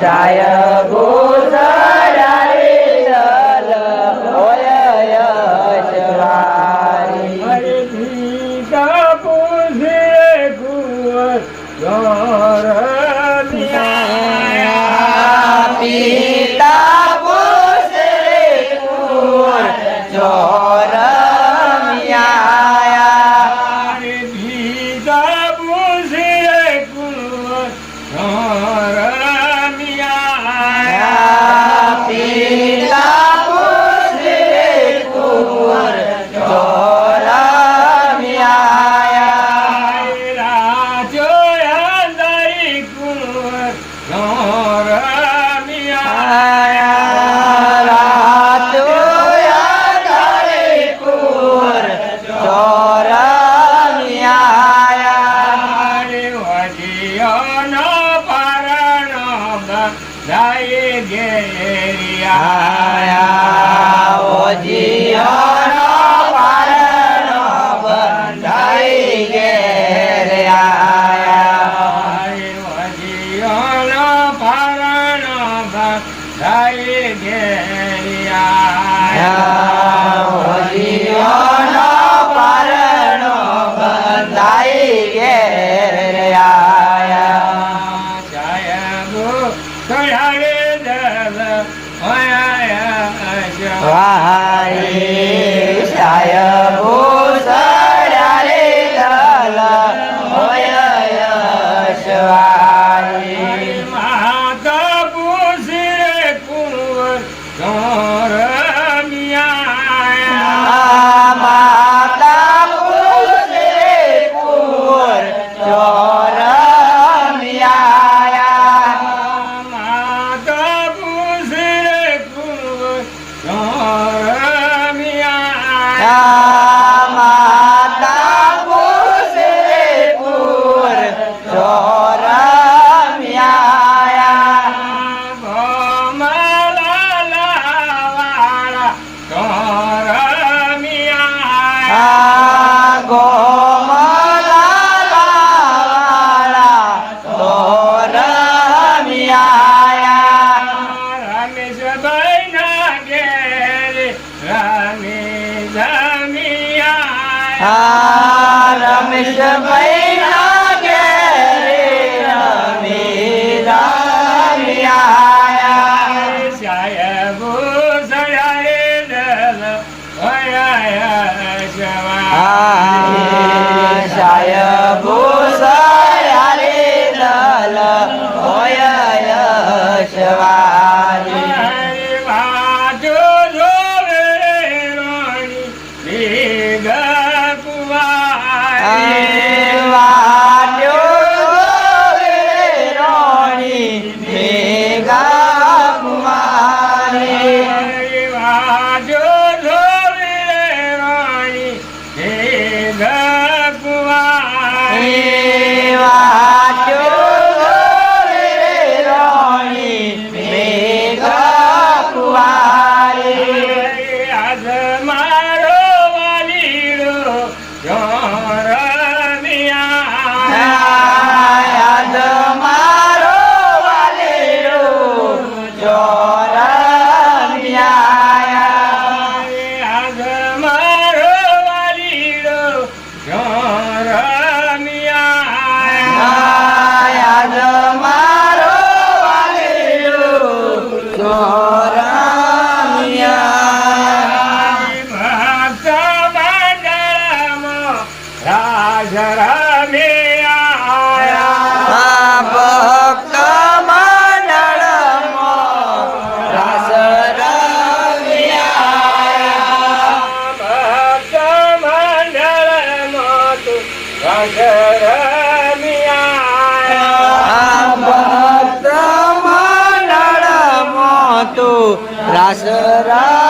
Jaya Go. દરિયાનો પરણો દાય ગેરિયા ઓ જીયાનો પરણો દાય ગેરિયા ઓ જીયાનો પરણો દાય ગેરિયા Krishna હાજર મે આયા ભક્ત મંડળ ભક્ત મંડળ તું હાજર ભક્ત મંડળ તું રાસ રા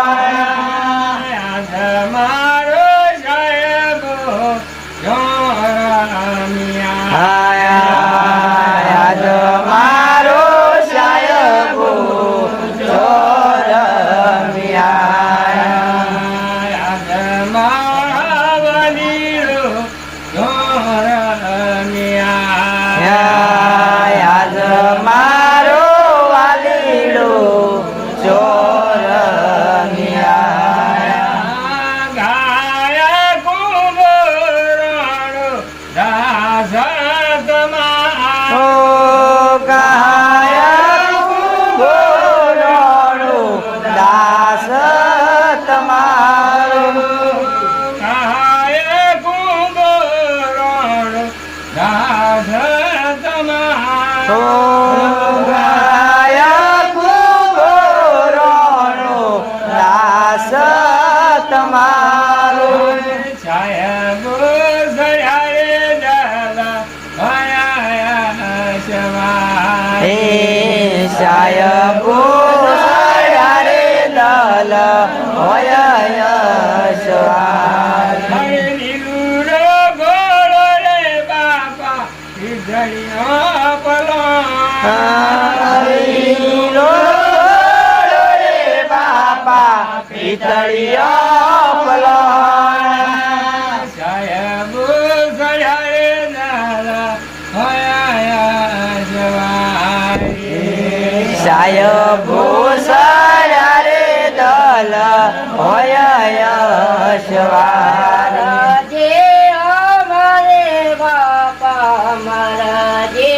સાયબો રે દલ હોય બાપા વિધળિયો પલો ગાય ભૂષણ રે દલ હોય યશવાર જે અમારે બાપા મારા જે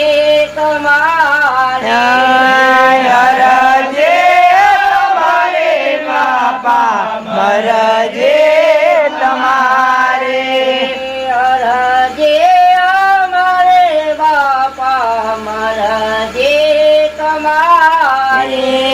તમારા. જે તમારે બાપા મારા જે તમારે. જે અમારે બાપા મારા જે તમારે. Hare